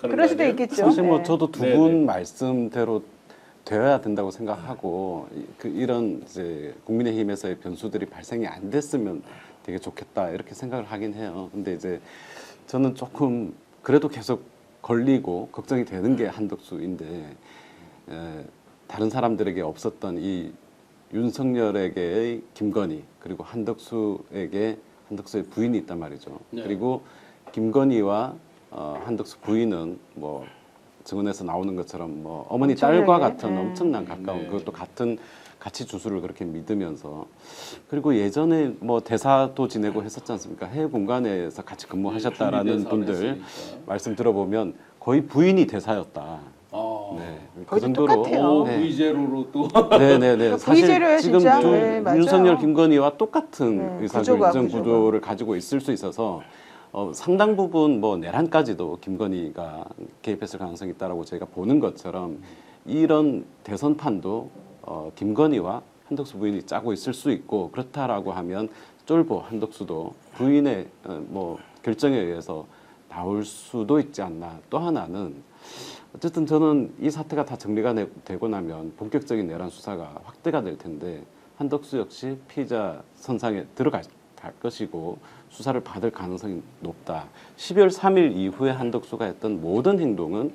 그럴 수도 있겠죠. 사실 뭐 네. 저도 두 네네. 분 말씀대로 되어야 된다고 생각하고 이- 그 이런 이제 국민의힘에서의 변수들이 발생이 안 됐으면 되게 좋겠다 이렇게 생각을 하긴 해요. 근데 이제 저는 조금 그래도 계속 걸리고 걱정이 되는 게 한덕수인데 에, 다른 사람들에게 없었던 이 윤석열에게의 김건희 그리고 한덕수에게 한덕수의 부인이 있단 말이죠. 네. 그리고 김건희와 어, 한덕수 부인은 뭐 증언에서 나오는 것처럼 뭐 어머니 딸과 같은 네. 엄청난 가까운 네. 그것도 같은 가치 주술을 그렇게 믿으면서 그리고 예전에 뭐 대사도 지내고 했었지 않습니까? 해외 공간에서 같이 근무하셨다라는 대사를 분들 했으니까. 말씀 들어보면 거의 부인이 대사였다. 아. 네. 그 정도로 똑같아요. 네. V제로로 또 네네네. 사실 V제로예요, 지금 진짜. 두 네. 윤석열, 김건희와 똑같은 네, 의사결정 구조가, 구조가. 구조를 가지고 있을 수 있어서 어, 상당 부분 뭐 내란까지도 김건희가 개입했을 가능성이 있다라고 저희가 보는 것처럼 이런 대선판도 어, 김건희와 한덕수 부인이 짜고 있을 수 있고 그렇다라고 하면 쫄보 한덕수도 부인의 어, 뭐 결정에 의해서 나올 수도 있지 않나. 또 하나는 어쨌든 저는 이 사태가 다 정리가 내- 되고 나면 본격적인 내란 수사가 확대가 될 텐데 한덕수 역시 피의자 선상에 들어갈 갈 것이고 수사를 받을 가능성이 높다. 12월 3일 이후에 한덕수가 했던 모든 행동은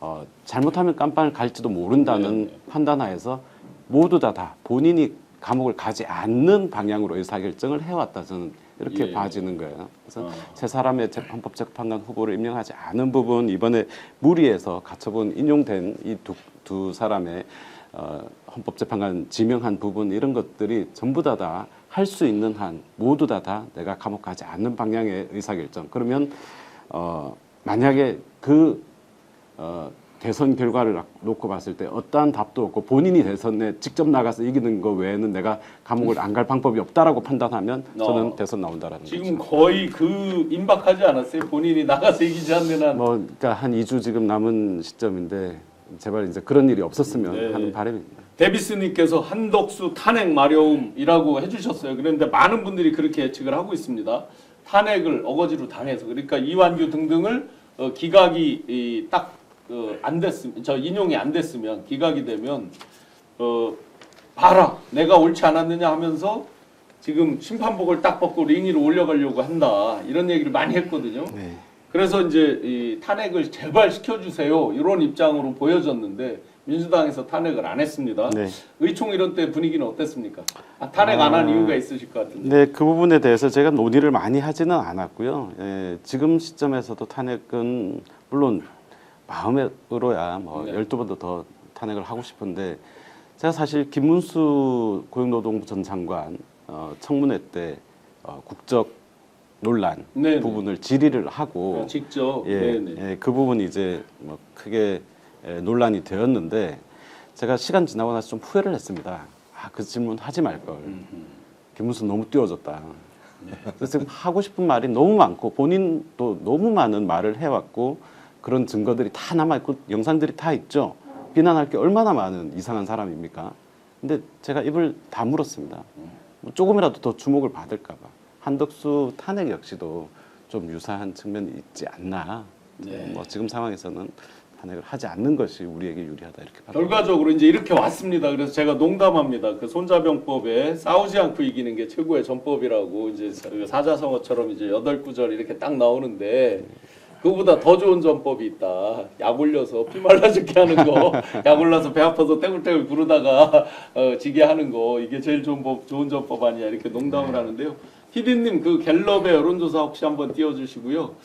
어, 잘못하면 깜빵을 갈지도 모른다는 네, 네. 판단하에서 모두 다 다 본인이 감옥을 가지 않는 방향으로 의사결정을 해왔다 저는 이렇게 예. 봐지는 거예요. 그래서 어. 세 사람의 재- 헌법 재판관 후보를 임명하지 않은 부분 이번에 무리해서 가처분 인용된 이두두 사람의 어, 헌법재판관 지명한 부분 이런 것들이 전부 다 다 할 수 있는 한 모두 다 다 내가 감옥 가지 않는 방향의 의사결정 그러면 어, 만약에 그 어, 대선 결과를 놓고 봤을 때 어떠한 답도 없고 본인이 대선에 직접 나가서 이기는 거 외에는 내가 감옥을 안 갈 방법이 없다라고 판단하면 저는 어. 대선 나온다라는 지금 거죠. 거의 그 임박하지 않았어요? 본인이 나가서 이기지 않는 한. 뭐 그러니까 한 2주 지금 남은 시점인데 제발 이제 그런 일이 없었으면 네. 하는 바람입니다. 데비스님께서 한덕수 탄핵 마려움이라고 해주셨어요. 그런데 많은 분들이 그렇게 예측을 하고 있습니다. 탄핵을 어거지로 당해서 그러니까 이완규 등등을 어, 기각이 이, 딱안 됐으면 저 인용이 안 됐으면 기각이 되면 어 봐라 내가 옳지 않았느냐 하면서 지금 심판복을 딱 벗고 링 위로 올려가려고 한다 이런 얘기를 많이 했거든요. 네. 그래서 이제 이 탄핵을 제발 시켜주세요 이런 입장으로 보여졌는데 민주당에서 탄핵을 안 했습니다. 네. 의총 이런 때 분위기는 어땠습니까? 아, 탄핵 안한 아. 이유가 있으실 것 같은데. 네, 그 부분에 대해서 제가 논의를 많이 하지는 않았고요. 예, 지금 시점에서도 탄핵은 물론 마음으로야 뭐 네. 열두 번도 더 탄핵을 하고 싶은데 제가 사실 김문수 고용노동부 전 장관 어, 청문회 때 어, 국적 논란 네네. 부분을 질의를 하고 아, 직접. 예. 예, 그 부분이 이제 뭐 크게 예, 논란이 되었는데 제가 시간 지나고 나서 좀 후회를 했습니다. 아, 그 질문 하지 말 걸. 음, 김문수 너무 띄워줬다. 네. 그래서 지금 하고 싶은 말이 너무 많고 본인도 너무 많은 말을 해왔고 그런 증거들이 다 남아있고 영상들이 다 있죠. 비난할 게 얼마나 많은 이상한 사람입니까? 근데 제가 입을 다물었습니다. 뭐 조금이라도 더 주목을 받을까봐. 한덕수 탄핵 역시도 좀 유사한 측면이 있지 않나. 네. 뭐 지금 상황에서는 탄핵을 하지 않는 것이 우리에게 유리하다 이렇게. 결과적으로 이제 이렇게 왔습니다. 그래서 제가 농담합니다. 그 손자병법에 싸우지 않고 이기는 게 최고의 전법이라고 이제 사자성어처럼 이제 여덟 구절 이렇게 딱 나오는데 그거보다 더 좋은 전법이 있다. 약 올려서 피 말라 죽게 하는 거, 약 올라서 배 아파서 떼굴떼굴 구르다가 어, 지게 하는 거 이게 제일 좋은 법, 좋은 전법 아니야 이렇게 농담을 하는데요. 피디님 그 갤럽의 여론조사 혹시 한번 띄워주시고요.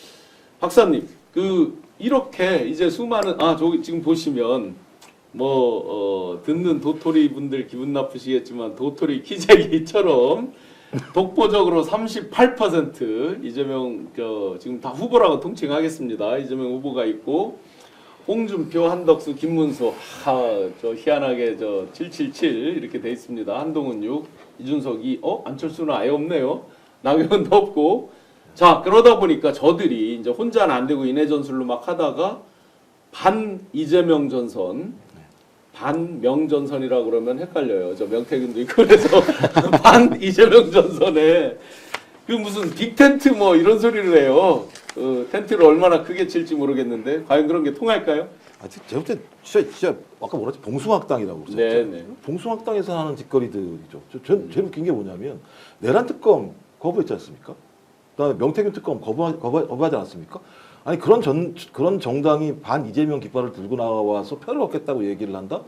박사님 그 이렇게 이제 수많은 아 저기 지금 보시면 뭐 어, 듣는 도토리 분들 기분 나쁘시겠지만 도토리 키재기처럼 독보적으로 38% 이재명 저 지금 다 후보라고 통칭하겠습니다. 이재명 후보가 있고 홍준표, 한덕수, 김문수 하 저 희한하게 저 777 이렇게 돼 있습니다. 한동훈 6, 이준석 2, 어 안철수는 아예 없네요. 나경원도 없고 자 그러다 보니까 저들이 이제 혼자는 안 되고 인해 전술로 막 하다가 반 이재명 전선 반 명전선이라 그러면 헷갈려요. 저 명태균도 있고 그래서 반 이재명 전선에 그 무슨 빅텐트 뭐 이런 소리를 해요. 어, 텐트를 얼마나 크게 칠지 모르겠는데 과연 그런 게 통할까요? 아, 제가 볼때 진짜, 진짜 아까 뭐랬지 봉숭학당이라고 그랬죠. 네, 네. 봉숭학당에서 하는 짓거리들이죠. 저, 전 제일 웃긴 게 뭐냐면 내란 특검 거부했지 않습니까? 그다음에 명태균 특검 거부 거부 거부 하지 않았습니까? 아니 그런 전 그런 정당이 반 이재명 깃발을 들고 나와서 표를 얻겠다고 얘기를 한다?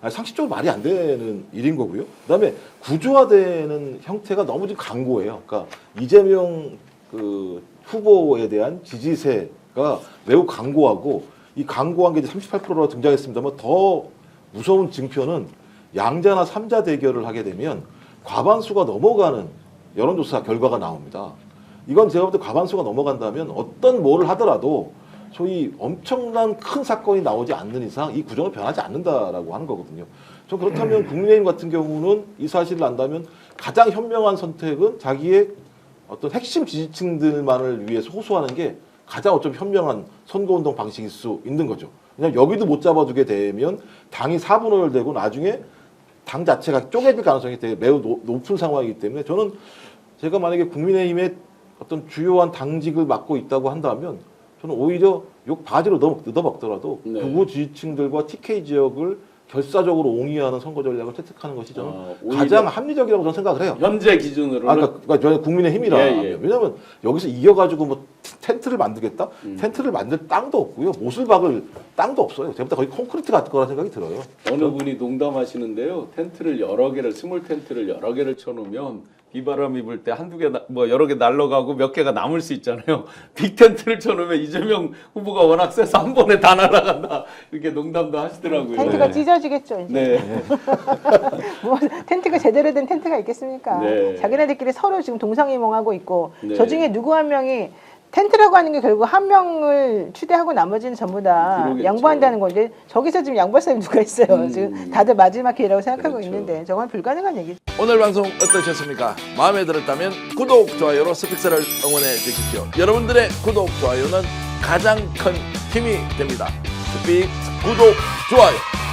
아니, 상식적으로 말이 안 되는 일인 거고요. 그다음에 구조화되는 형태가 너무 좀 강고해요. 그러니까 이재명 그 후보에 대한 지지세가 매우 강고하고 이 강고한 게 이제 38%로 등장했습니다만 더 무서운 징표는 양자나 삼자 대결을 하게 되면 과반수가 넘어가는 여론조사 결과가 나옵니다. 이건 제가 볼 때 과반수가 넘어간다면 어떤 뭐를 하더라도 소위 엄청난 큰 사건이 나오지 않는 이상 이 구조는 변하지 않는다라고 하는 거거든요. 저 그렇다면 국민의힘 같은 경우는 이 사실을 안다면 가장 현명한 선택은 자기의 어떤 핵심 지지층들만을 위해서 호소하는 게 가장 어쩜 현명한 선거운동 방식일 수 있는 거죠. 왜냐하면 여기도 못 잡아두게 되면 당이 사분열되고 나중에 당 자체가 쪼개질 가능성이 되게 매우 노- 높은 상황이기 때문에 저는 제가 만약에 국민의힘의 어떤 주요한 당직을 맡고 있다고 한다면 저는 오히려 욕 바지로 넣어- 뜯어먹더라도 네. 극우 지지층들과 TK 지역을 결사적으로 옹이하는 선거 전략을 채택하는 것이 저는 아, 가장 합리적이라고 저는 생각을 해요. 현재 기준으로는 아까 그러니까 저는 국민의 힘이라 예, 예. 왜냐하면 여기서 이겨가지고 뭐 텐트를 만들겠다? 음. 텐트를 만들 땅도 없고요, 못을 박을 땅도 없어요. 제가 거의 콘크리트 같을 거라 생각이 들어요. 어느 분이 농담하시는데요. 텐트를 여러 개를 스몰 텐트를 여러 개를 쳐놓으면 비바람이 불 때 한두 개 뭐 여러 개 날라가고 몇 개가 남을 수 있잖아요. 빅 텐트를 쳐놓으면 이재명 후보가 워낙 세서 한 번에 다 날아간다 이렇게 농담도 하시더라고요. 텐트가 네. 찢어지겠죠. 이제. 네. 뭐 텐트가 제대로 된 텐트가 있겠습니까? 네. 자기네들끼리 서로 지금 동상이몽하고 있고 네. 저 중에 누구 한 명이 텐트라고 하는 게 결국 한 명을 추대하고 나머지는 전부 다 그러겠죠. 양보한다는 건데 저기서 지금 양보할 사람이 누가 있어요. 음. 지금 다들 마지막 기회라고 생각하고 그렇죠. 있는데 저건 불가능한 얘기죠. 오늘 방송 어떠셨습니까? 마음에 들었다면 구독, 좋아요로 스픽스를 응원해 주십시오. 여러분들의 구독, 좋아요는 가장 큰 힘이 됩니다. 스픽 구독, 좋아요.